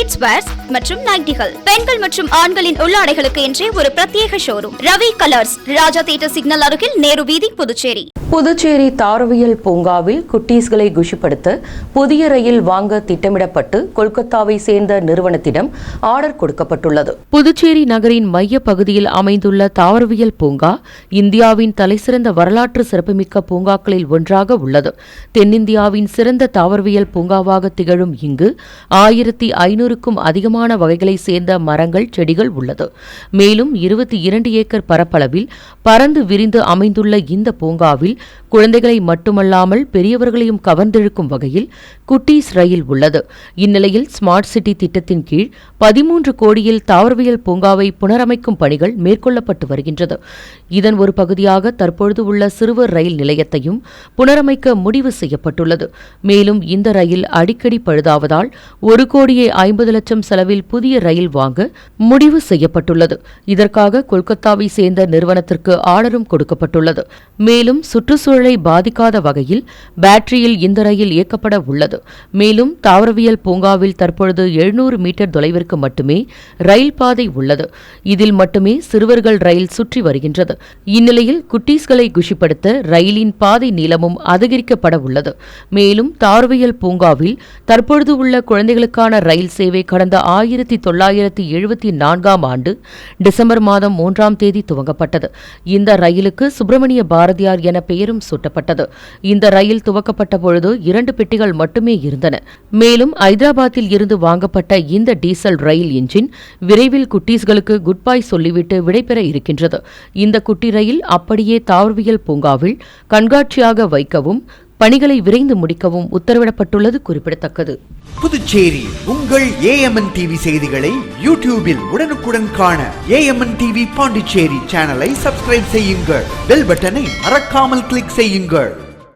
kids wears மற்றும் நைட்டிகள். பெண்கள் மற்றும் ஆண்களின் உள்ளாடைகளுக்கு என்றே ஒரு பிரத்யேக showroom Ravi Colors Raja theatre signal அருகில் நேரு வீதி புதுச்சேரி. புதுச்சேரி தாரவியல் பூங்காவில் குட்டீஸ்களை குஷிப்படுத்த புதிய ரயில் வாங்க திட்டமிடப்பட்டு கொல்கத்தாவை சேர்ந்த நிறுவனத்திடம் ஆர்டர் கொடுக்கப்பட்டுள்ளது. புதுச்சேரி நகரின் மைய பகுதியில் அமைந்துள்ள தாவரவியல் பூங்கா இந்தியாவின் தலைசிறந்த வரலாற்று சிறப்புமிக்க பூங்காக்களில் ஒன்றாக உள்ளது. தென்னிந்தியாவின் சிறந்த தாவரவியல் பூங்காவாக திகழும் இங்கு ஆயிரத்தி ஐநூறுக்கும் அதிகமான வகைகளை சேர்ந்த மரங்கள் செடிகள் உள்ளது. மேலும் இருபத்தி இரண்டு ஏக்கர் பரப்பளவில் பறந்து விரிந்து அமைந்துள்ள இந்த பூங்காவில் குழந்தைகளை மட்டுமல்லாமல் பெரியவர்களையும் கவர்ந்திழுக்கும் வகையில் குட்டீஸ் ரயில் உள்ளது. இந்நிலையில் ஸ்மார்ட் சிட்டி திட்டத்தின் கீழ் பதிமூன்று கோடியில் தாவரவியல் பூங்காவை புனரமைக்கும் பணிகள் மேற்கொள்ளப்பட்டு வருகின்றது. இதன் ஒரு பகுதியாக தற்பொழுது உள்ள சிறுவர் ரயில் நிலையத்தையும் புனரமைக்க முடிவு செய்யப்பட்டுள்ளது. மேலும் இந்த ரயில் அடிக்கடி பழுதாவதால் ஒரு கோடியே ஐம்பது ஐம்பது லட்சம் செலவில் புதிய ரயில் வாங்க முடிவு செய்யப்பட்டுள்ளது. இதற்காக கொல்கத்தாவை சேர்ந்த நிறுவனத்திற்கு ஆர்டரும் கொடுக்கப்பட்டுள்ளது. மேலும் சுற்றுச்சூழலை பாதிக்காத வகையில் பேட்டரியில் இந்த ரயில் இயக்கப்பட உள்ளது. மேலும் தாவரவியல் பூங்காவில் தற்பொழுது எழுநூறு மீட்டர் தொலைவிற்கு மட்டுமே ரயில் பாதை உள்ளது. இதில் மட்டுமே சிறுவர்கள் ரயில் சுற்றி வருகின்றது. இந்நிலையில் குட்டீஸ்களை குஷிப்படுத்த ரயிலின் பாதை நீளமும் அதிகரிக்கப்பட உள்ளது. மேலும் தாவரவியல் பூங்காவில் தற்பொழுது உள்ள குழந்தைகளுக்கான ரயில் சேவை கடந்த ஆயிரத்தி தொள்ளாயிரத்தி எழுபத்தி நான்காம் ஆண்டு டிசம்பர் மாதம் மூன்றாம் தேதி துவங்கப்பட்டது. இந்த ரயிலுக்கு சுப்பிரமணிய பாரதியார் என பெயரும் சூட்டப்பட்டது. இந்த ரயில் துவக்கப்பட்ட பொழுது இரண்டு பெட்டிகள் மட்டுமே இருந்தன. மேலும் ஐதராபாத்தில் இருந்து வாங்கப்பட்ட இந்த டீசல் ரயில் இன்ஜின் விரைவில் குட்டீஸ்களுக்கு குட் பை சொல்லிவிட்டு விடைபெற இருக்கின்றது. இந்த குட்டி ரயில் அப்படியே தாவரவியல் பூங்காவில் கண்காட்சியாக வைக்கவும் பணிகளை விரைந்து முடிக்கவும் உத்தரவிடப்பட்டுள்ளது குறிப்பிடத்தக்கது. புதுச்சேரி உங்கள் ஏஎம்என் டிவி செய்திகளை யூடியூபில் உடனுக்குடன் காண ஏஎம்என் டிவி பாண்டிச்சேரி சேனலை சப்ஸ்கிரைப் செய்யுங்கள். பெல் பட்டனை மறக்காமல் கிளிக் செய்யுங்கள்.